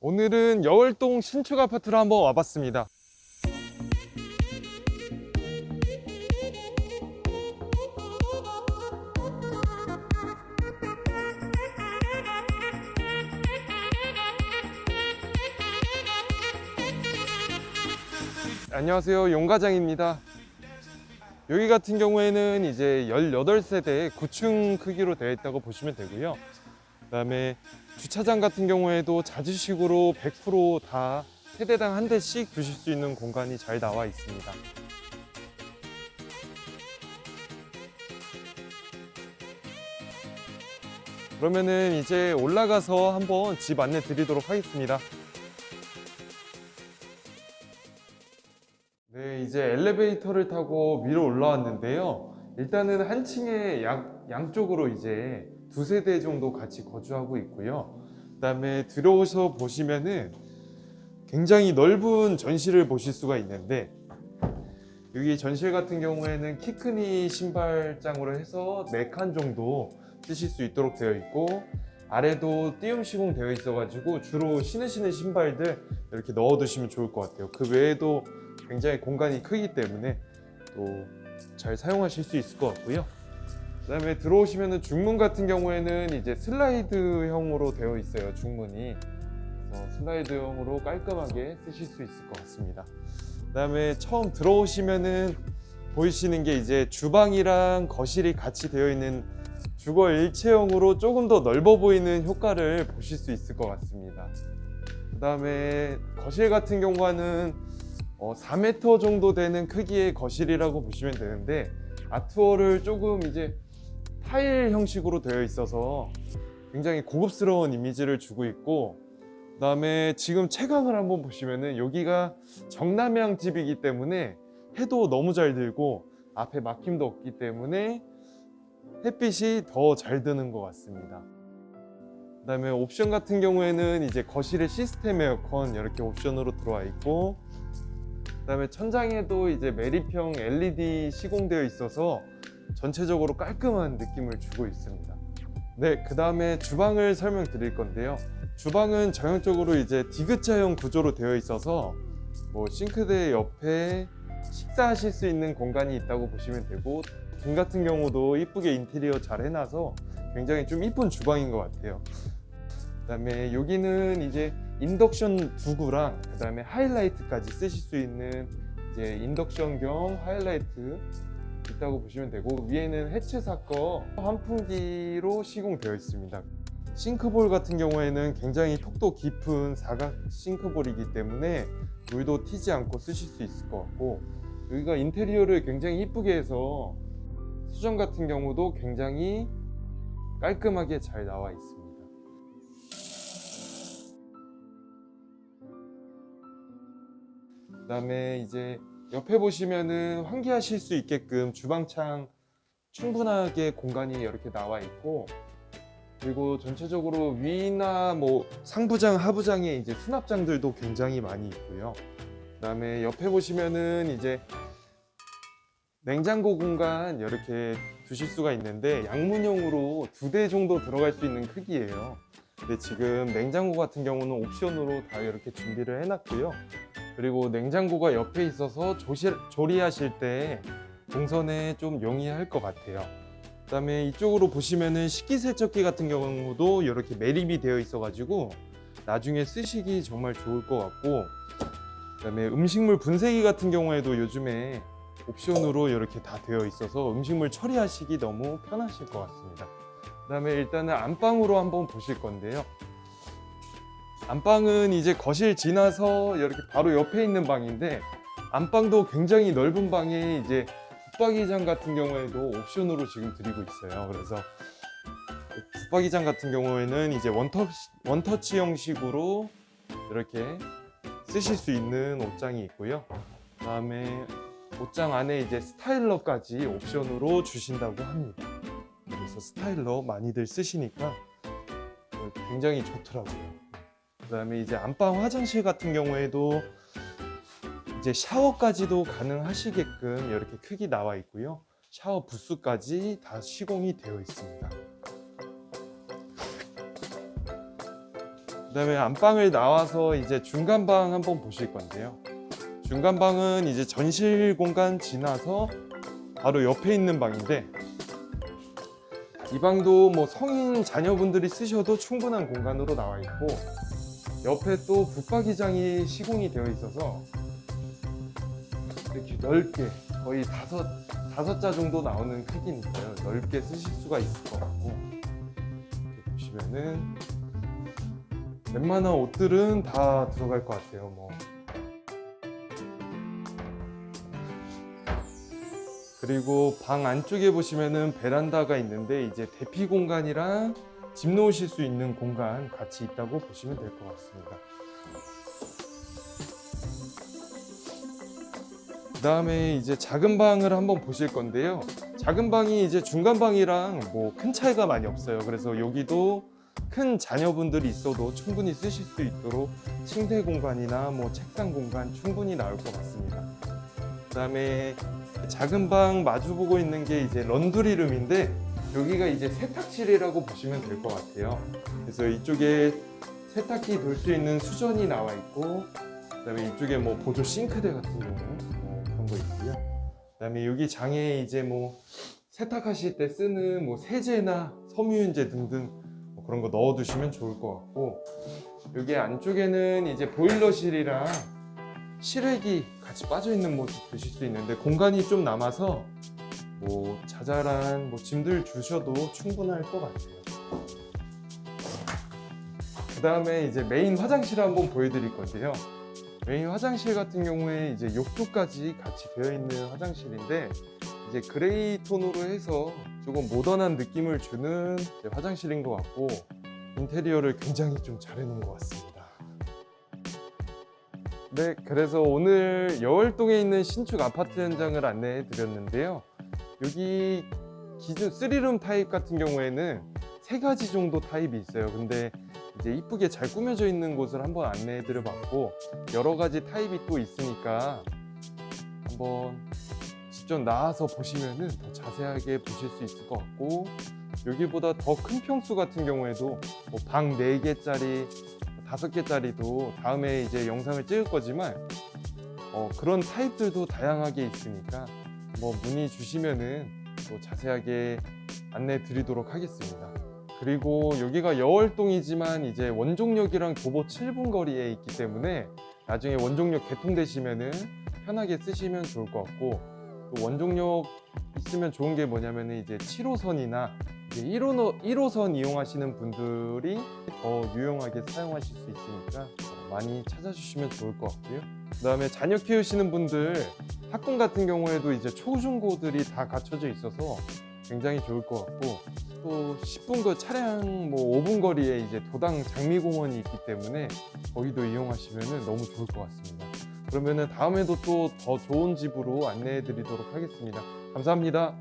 오늘은 여월동 신축 아파트로 한번 와봤습니다. 안녕하세요. 용과장입니다. 여기 같은 경우에는 이제 18세대 9층 크기로 되어 있다고 보시면 되고요. 그 다음에 주차장 같은 경우에도 자주식으로 100%다 세대당 한 대씩 두실 수 있는 공간이 잘 나와 있습니다. 그러면은 이제 올라가서 한번 집 안내 드리도록 하겠습니다. 네, 이제 엘리베이터를 타고 위로 올라왔는데요. 일단은 한 층에 양, 양쪽으로 이제 두 세 대 정도 같이 거주하고 있고요. 그다음에 들어오셔 보시면은 굉장히 넓은 전실을 보실 수가 있는데 여기 전실 같은 경우에는 키크니 신발장으로 해서 4칸 정도 쓰실 수 있도록 되어 있고 아래도 띄움 시공 되어 있어 가지고 주로 신으시는 신발들 이렇게 넣어 두시면 좋을 것 같아요. 그 외에도 굉장히 공간이 크기 때문에 또 잘 사용하실 수 있을 것 같고요. 그다음에 들어오시면은 중문 같은 경우에는 이제 슬라이드형으로 되어 있어요. 중문이 그래서 슬라이드형으로 깔끔하게 쓰실 수 있을 것 같습니다. 그다음에 처음 들어오시면은 보이시는 게 이제 주방이랑 거실이 같이 되어 있는 주거 일체형으로 조금 더 넓어 보이는 효과를 보실 수 있을 것 같습니다. 그 다음에 거실 같은 경우는 어, 4m 정도 되는 크기의 거실이라고 보시면 되는데 아트월을 조금 이제 타일 형식으로 되어 있어서 굉장히 고급스러운 이미지를 주고 있고 그 다음에 지금 채광을 한번 보시면은 여기가 정남향 집이기 때문에 해도 너무 잘 들고 앞에 막힘도 없기 때문에 햇빛이 더 잘 드는 것 같습니다. 그 다음에 옵션 같은 경우에는 이제 거실에 시스템 에어컨 이렇게 옵션으로 들어와 있고 그 다음에 천장에도 이제 매립형 LED 시공되어 있어서 전체적으로 깔끔한 느낌을 주고 있습니다. 네, 그 다음에 주방을 설명드릴 건데요. 주방은 전형적으로 이제 디귿자형 구조로 되어 있어서 뭐 싱크대 옆에 식사하실 수 있는 공간이 있다고 보시면 되고 등 같은 경우도 이쁘게 인테리어 잘 해놔서 굉장히 좀 이쁜 주방인 것 같아요. 그 다음에 여기는 이제 인덕션 두구랑 그 다음에 하이라이트까지 쓰실 수 있는 이제 인덕션 겸 하이라이트 있다고 보시면 되고 위에는 해체 사거 환풍기로 시공되어 있습니다. 싱크볼 같은 경우에는 굉장히 톡도 깊은 사각 싱크볼이기 때문에 물도 튀지 않고 쓰실 수 있을 것 같고 여기가 인테리어를 굉장히 이쁘게 해서 수전 같은 경우도 굉장히 깔끔하게 잘 나와 있습니다. 그 다음에 이제 옆에 보시면은 환기하실 수 있게끔 주방창 충분하게 공간이 이렇게 나와 있고 그리고 전체적으로 위나 뭐 상부장, 하부장에 이제 수납장들도 굉장히 많이 있고요. 그다음에 옆에 보시면은 이제 냉장고 공간 이렇게 두실 수가 있는데 양문형으로 두 대 정도 들어갈 수 있는 크기예요. 근데 지금 냉장고 같은 경우는 옵션으로 다 이렇게 준비를 해놨고요. 그리고 냉장고가 옆에 있어서 조실, 조리하실 때 동선에 좀 용이할 것 같아요. 그 다음에 이쪽으로 보시면은 식기세척기 같은 경우도 이렇게 매립이 되어 있어 가지고 나중에 쓰시기 정말 좋을 것 같고 그 다음에 음식물 분쇄기 같은 경우에도 요즘에 옵션으로 이렇게 다 되어 있어서 음식물 처리하시기 너무 편하실 것 같습니다. 그 다음에 일단은 안방으로 한번 보실 건데요. 안방은 이제 거실 지나서 이렇게 바로 옆에 있는 방인데 안방도 굉장히 넓은 방에 이제 붙박이장 같은 경우에도 옵션으로 지금 드리고 있어요. 그래서 붙박이장 같은 경우에는 이제 원터치, 원터치 형식으로 이렇게 쓰실 수 있는 옷장이 있고요. 그 다음에 옷장 안에 이제 스타일러까지 옵션으로 주신다고 합니다. 그래서 스타일러 많이들 쓰시니까 굉장히 좋더라고요. 그다음에 이제 안방 화장실 같은 경우에도 이제 샤워까지도 가능하시게끔 이렇게 크기 나와 있고요. 샤워 부스까지 다 시공이 되어 있습니다. 그다음에 안방을 나와서 이제 중간방 한번 보실 건데요. 중간방은 이제 전실 공간 지나서 바로 옆에 있는 방인데 이 방도 뭐 성인 자녀분들이 쓰셔도 충분한 공간으로 나와 있고 옆에 또 붙박이장이 시공이 되어 있어서 이렇게 넓게 거의 다섯 다섯 자 정도 나오는 크기니까요. 넓게 쓰실 수가 있을 것 같고 이렇게 보시면은 웬만한 옷들은 다 들어갈 것 같아요. 뭐 그리고 방 안쪽에 보시면은 베란다가 있는데 이제 대피 공간이랑 짐 놓으실 수 있는 공간 같이 있다고 보시면 될 것 같습니다. 그 다음에 이제 작은 방을 한번 보실 건데요. 작은 방이 이제 중간 방이랑 뭐 큰 차이가 많이 없어요. 그래서 여기도 큰 자녀분들이 있어도 충분히 쓰실 수 있도록 침대 공간이나 뭐 책상 공간 충분히 나올 것 같습니다. 그 다음에 작은 방 마주보고 있는 게 이제 런드리룸인데 여기가 이제 세탁실이라고 보시면 될 것 같아요. 그래서 이쪽에 세탁기 돌 수 있는 수전이 나와 있고 그다음에 이쪽에 뭐 보조 싱크대 같은 경우 뭐 그런 거 있고요. 그다음에 여기 장에 이제 뭐 세탁하실 때 쓰는 뭐 세제나 섬유유연제 등등 뭐 그런 거 넣어두시면 좋을 것 같고 여기 안쪽에는 이제 보일러실이랑 실외기 같이 빠져 있는 모습 보실 수 있는데 공간이 좀 남아서 뭐 자잘한 뭐 짐들 주셔도 충분할 것 같아요. 그 다음에 이제 메인 화장실 한번 보여드릴 건데요. 메인 화장실 같은 경우에 이제 욕조까지 같이 되어 있는 화장실인데 이제 그레이 톤으로 해서 조금 모던한 느낌을 주는 화장실인 것 같고 인테리어를 굉장히 좀 잘해놓은 것 같습니다. 네, 그래서 오늘 여월동에 있는 신축 아파트 현장을 안내해 드렸는데요. 여기 기존 3룸 타입 같은 경우에는 세 가지 정도 타입이 있어요. 근데 이제 이쁘게 잘 꾸며져 있는 곳을 한번 안내해 드려 봤고 여러 가지 타입이 또 있으니까 한번 직접 나와서 보시면은 더 자세하게 보실 수 있을 것 같고 여기보다 더 큰 평수 같은 경우에도 뭐 방 4개짜리, 5개짜리도 다음에 이제 영상을 찍을 거지만 어, 그런 타입들도 다양하게 있으니까 뭐 문의 주시면은 또 자세하게 안내 드리도록 하겠습니다. 그리고 여기가 여월동이지만 이제 원종역이랑 도보 7분 거리에 있기 때문에 나중에 원종역 개통되시면은 편하게 쓰시면 좋을 것 같고 또 원종역 있으면 좋은 게 뭐냐면은 이제 7호선이나 이제 1호, 1호선 이용하시는 분들이 더 유용하게 사용하실 수 있으니까 많이 찾아주시면 좋을 것 같고요. 그 다음에 자녀 키우시는 분들 학군 같은 경우에도 이제 초중고들이 다 갖춰져 있어서 굉장히 좋을 것 같고 또 10분 거 차량 뭐 5분 거리에 이제 도당 장미공원이 있기 때문에 거기도 이용하시면 너무 좋을 것 같습니다. 그러면은 다음에도 또 더 좋은 집으로 안내해 드리도록 하겠습니다. 감사합니다.